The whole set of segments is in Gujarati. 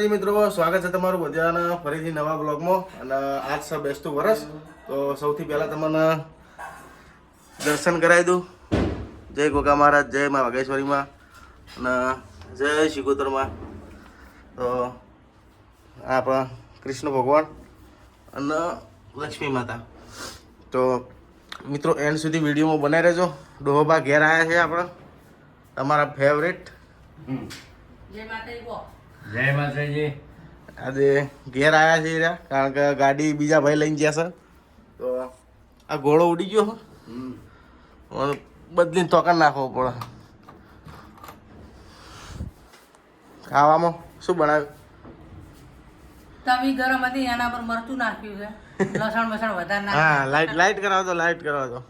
જી મિત્રો સ્વાગત છે તમારું બધાના ફરીથી નવા બ્લોગમાં. અને આજ છે બેસતું વરસ. તો સૌથી પહેલાં તમને દર્શન કરાવી દઉં. જય ગોગા મહારાજ જય મા વાઘેશ્વરીમાં. અને જય શિકોતરમાં તો આપણા કૃષ્ણ ભગવાન અને લક્ષ્મી માતા. તો મિત્રો એન્ડ સુધી વિડીયોમાં બનાવી રહેજો. ડોહોબા ઘેર આવ્યા છે આપણા. તમારા ફેવરેટ જય માતાજી કહો. જય માતાજી. આજે ઘેર આવ્યા છે રહ્યા કારણ કે ગાડી બીજા ભાઈ લઈને ગયા છે. તો આ ઘોડો ઉડી ગયો બદલીને તોકર નાખવો પડે. ખાવામાં શું બનાવ્યું? તવી ગરમ હતી એના પર મરચું નાખ્યું છે. લસણ મસણ વધારે હા લાઈટ લાઈટ કરાવો તો લાઈટ કરાવો તો.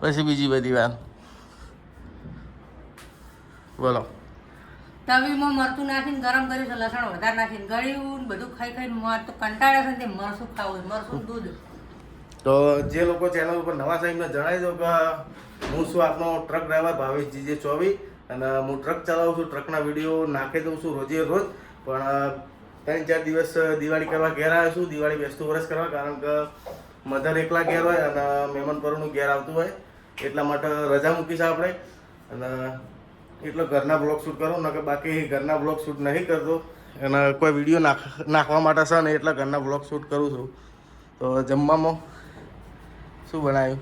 પછી બીજી બધી વાત. બોલો. તવીમાં મરચું નાખીને ગરમ કર્યું છે, લસણ વધારે નાખીને ગળ્યું બધું ખાઈ ખાઈને મર તો કંટાળે છે તે મરચું ખાવું મરચું દૂધ. તો જે લોકો ચેનલ ઉપર નવા છે જણાવી દો કે હું શું આપનો ટ્રક ડ્રાઈવર ભાવેશ જીજે ચોવી અને હું ટ્રક ચલાવું છું ટ્રકના વીડિયો નાખી દઉં છું રોજે રોજ? પણ ત્રણ ચાર દિવસ દિવાળી કરવા ઘેર આવ્યો છું, દિવાળી બેસતું વર્ષ કરવા, કારણ કે મધર એકલા ઘેર હોય અને મહેમાન પરુનું ઘેર આવતું હોય, એટલા માટે રજા મૂકીશ આપણે. અને એટલો ઘરના બ્લોગ શૂટ કરું નકર બાકી ઘરના બ્લોગ શૂટ નહીં કરતો. અને કોઈ વીડિયો નાખ નાખવા માટે છે ને એટલા ઘરના બ્લોગ શૂટ કરું છું. તો જમવામાં શું બનાવ્યું?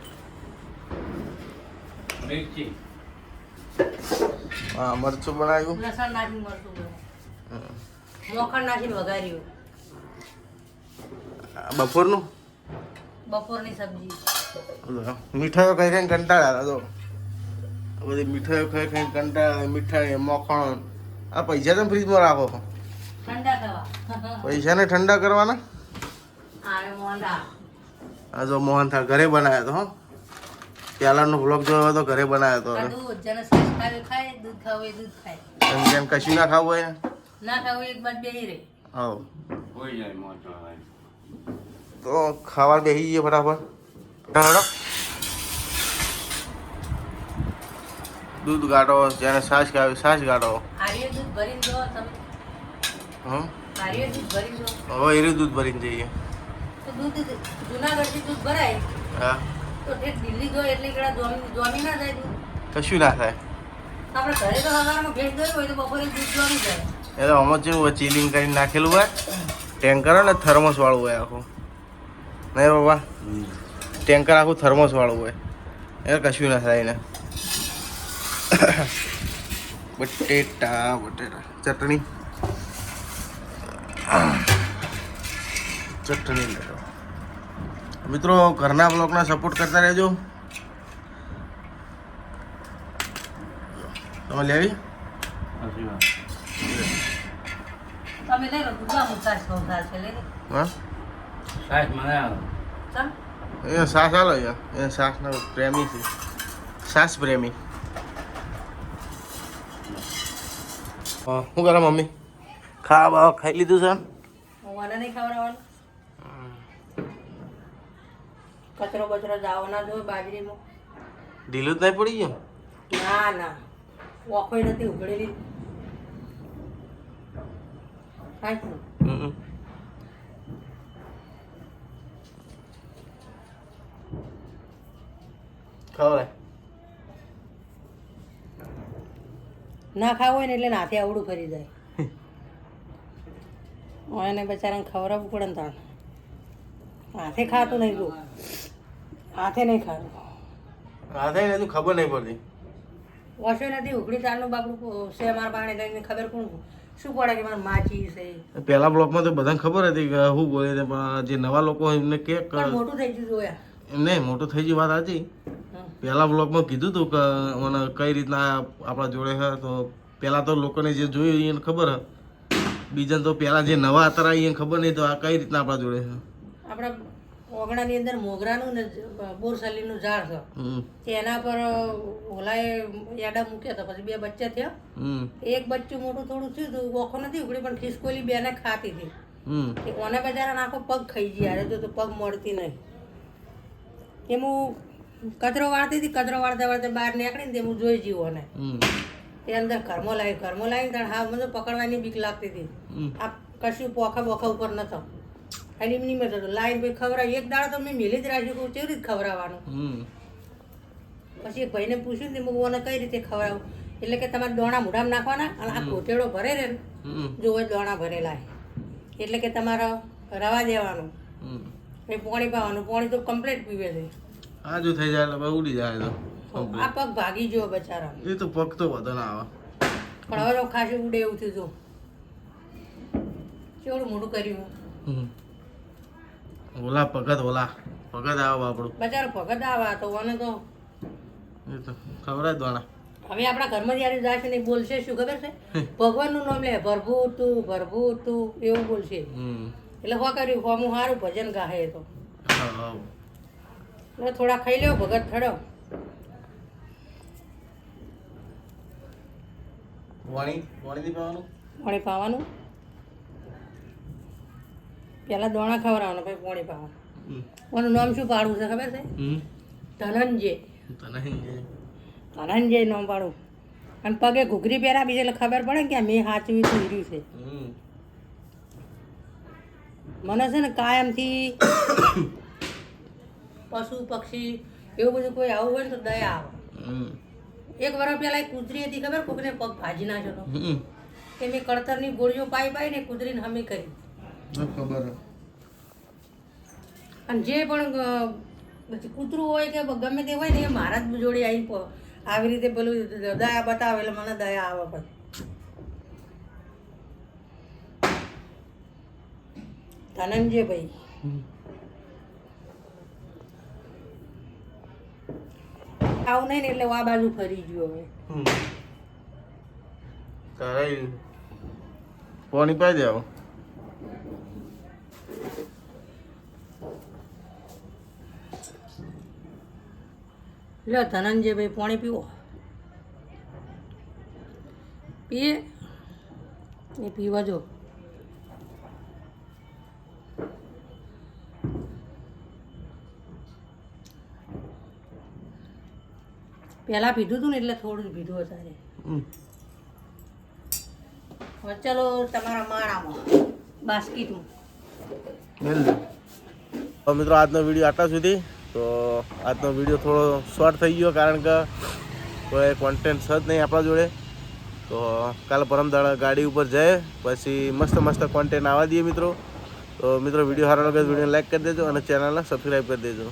મિર્ચી. હા મરચું બનાવ્યું. લસણ નાખીને મરચું. મોખણ નાખીને વઘાર્યું. બપોરનું? બપોરની સબ્જી. મીઠાઈઓ કઈ કઈ કંટાળા હતા તો. બધી મીઠાઈઓ ખાઈ ખાઈ કંટાળ્યા મીઠાઈ મખણ. આ પૈસા તમે ફ્રીજમાં રાખો પૈસાને ઠંડા કરવાના? આ જો મોહન થા ઘરે બનાવ્યો હતો હો. પહેલાંનો બ્લોગ જોયો હતો તો ઘરે બનાવ્યો હતો એમ કેમ કશું ના ખાવું હોય ના? ખાવું એક બાદ બેહી રહે. હા કોઈ જાય મોટો હોય તો ખાવા બેસી જઈએ ફટાફટ. દૂધ ગાઢો જેને ગાઢો. તમે. હમ? આર્ય દૂધ ભરીને હવે એરી દૂધ ભરીને જઈએ. તો દૂધ જુનાગઢથી દૂધ ભરાય. હા. તો ઠેઠ દિલ્હી જો એટલે કડા જોમી જોમી ના જાય દૂધ. કશું ના થાય. આપણે ઘરે તો સવારમાં ભેંસ દોઈ હોય તો બપોરે દૂધ જોમી જાય. એ તો આમાં જેવું હોય ચીલિંગ કરીને નાખેલું હોય ટેન્કર ને થર્મોસ વાળું હોય આખું. નહીં બાબા? ટેન્કર આખું થર્મોસ વાળું હોય. એ કશું ના થાય એને. બટેટા બટેટા. ચટણી? ચટણી લેજો. મિત્રો ઘરના બ્લોગના સપોર્ટ કરતા રહેજો. તમે લેવી? તમે લઈ લો લઈ લો હા? સાહેબ મને આવે એ સાસ આલો યાર. એ સાસનો પ્રેમી છે. સાસ પ્રેમી. શું કરે મમ્મી? ખાવા બાવા ખાઈ લીધું છે હું આને નહીં ખવડાવવાનું? કચરો બચરો જાવો ના જોઈએ બાજરીમાં ઢીલું જ નહીં પડી ગયું ના ના. વખોઈ નથી ઉઘડેલી. ખવડાય ના ખાવું હોય ને એટલે નાથે આવડું ફરી જાય. એને બચારાને ખવડાવવું પડે ને તાણ. હાથે ખાતું નહીં તું. હાથે નહીં ખાતું. હાથે નહીં તું ખબર નહીં પડતી. વસો નથી ઉઘડી તારનું બાપડું છે મારા પાણી લઈને ખબર કોણ શું પડે કે મારે માચી છે? પહેલા બ્લોકમાં તો બધાને ખબર હતી કે શું બોલે છે પણ જે નવા લોકો એમને કે મોટું થઈ ગયું જોયા એમને મોટું થઈ ગયું વાત સાચી. પહેલા બ્લોગમાં કીધું હતું કે મને કઈ રીતના આપણા જોડે હે તો પહેલાં તો લોકોને જે જોયું એને ખબર હે બીજા તો પહેલાં જે નવા અત્યારે એને ખબર નહીં તો આ કઈ રીતના આપણા જોડે છે? આપણા ઓગણાની અંદર મોગરાનું ને બોરસલીનું ઝાડ છે. તેના પર ઓલાએ યાડા મૂક્યા હતા પછી બે બચ્ચા થયા. એક બચ્ચું મોટું થોડું થયું હતું ઓખો નથી ઉગડી પણ ખિસકોલી બેને ખાતી હતી. ઓને બજારા આખો પગ ખાઈ ગયા તો પગ મળતી નહીં. એમ કચરો વાળતી હતી કચરો વાળતા વાળતા બહાર નીકળીને તે હું જોઈ જીવો ને તે એ અંદર ઘરમાં લાવી ઘરમાં લાવીને તાણ હા મને પકડવાની બીક લાગતી હતી. આ કશું પોખા બોખા ઉપર નતો અને એમ નહીં થતું લાઈન ભાઈ ખવડાવી એક દાડો તો મેં મેલી જ રાખ્યું કે કેવી રીતે ખવડાવવાનું? પછી એક ભાઈને પૂછ્યું ને મેં મને કઈ રીતે ખવડાવું? એટલે કે તમારે દોણા મૂઢામાં નાખવાના અને આ કોટેડો ભરે રે ને. હમ. જો હોય દોણા ભરેલા. એટલે કે તમારે રવા દેવાનું. એ પાણી પાવાનું પોણી તો કમ્પ્લીટ પીવે છે. આ જો થઈ જાય એટલે ઉડી જાય તો. આ પગ ભાગી ગયો બચારા એ તો પગ તો વધુ ના આવે. પણ હવે તો ખાસી ઉડે એવું થયું હતું કેવડું મોટું કર્યું. ઓલા પગત ઓલા. પગત આવે આપણું બચારો ભગત આવે તો મને તો એ તો ખબર જ દોણા. હવે આપણા ઘરમાં જ્યારે જશે ને બોલશે શું ખબર છે? ભગવાનનું નામ લે ભરભૂ તું ભરભૂ તું એવું બોલશે. એટલે હો કર્યું હોમું સારું ભજન ગાહે તો. એટલે થોડા ખાઈ લ્યો ભગત થડો વાણી વાણીથી પાવાનું પાણી પાવાનું પહેલાં દોણા ખવડાવવાનો પછી પોણી પાવાનું ઓનું નામ શું પાડવું છે ખબર છે? ધનંજય. ધનંજય. ધનંજય નામ પાડું. અને પગે ઘૂઘરી પહેરાવી એટલે ખબર પડે કે મેં સાચવી સુધર્યું છે. મને છે ને કાયમથી પશુ પક્ષી એવું બધું કોઈ આવું હોય ને તો દયા આવે. એક વર્ષ પેલા એક કૂતરી હતી ખબર? કોકને પગ ભાજી નાખ્યો કે મેં કળતરની ગોળીઓ પાઈ પાઈ ને કૂતરીને હમી કરી. ખબર અને જે પણ પછી કૂતરું હોય કે ગમે તે હોય ને એ મારા જ જોડે આવી આવી રીતે પેલું દયા બતાવે એટલે મને દયા આવે પછી. ધનંજયભાઈ. આવું નહીં ને એટલે આ બાજુ ફરી ગયો હવે. હમ. તારે પાણી પાઈ દેવું. લ્યો ધનંજયભાઈ પાણી પીવો. પીએ? એ પીવા જો. પહેલાં પીધું હતું ને એટલે થોડું જ પીધું અત્યારે હવે ચલો તમારા માણામાં બાસ્કેટમાં. તો મિત્રો આજનો વીડિયો આટલા સુધી. તો આજનો વીડિયો થોડો શોર્ટ થઈ ગયો કારણ કે કોઈ કોન્ટેન્ટ છે જ નહીં આપણા જોડે. તો કાલ પરમદાડા ગાડી ઉપર જાય પછી મસ્ત મસ્ત કોન્ટેન્ટ આવવા દઈએ મિત્રો. તો મિત્રો વીડિયો સારો લાગે વીડિયો લાઈક કરી દેજો અને ચેનલને સબસ્ક્રાઈબ કરી દેજો.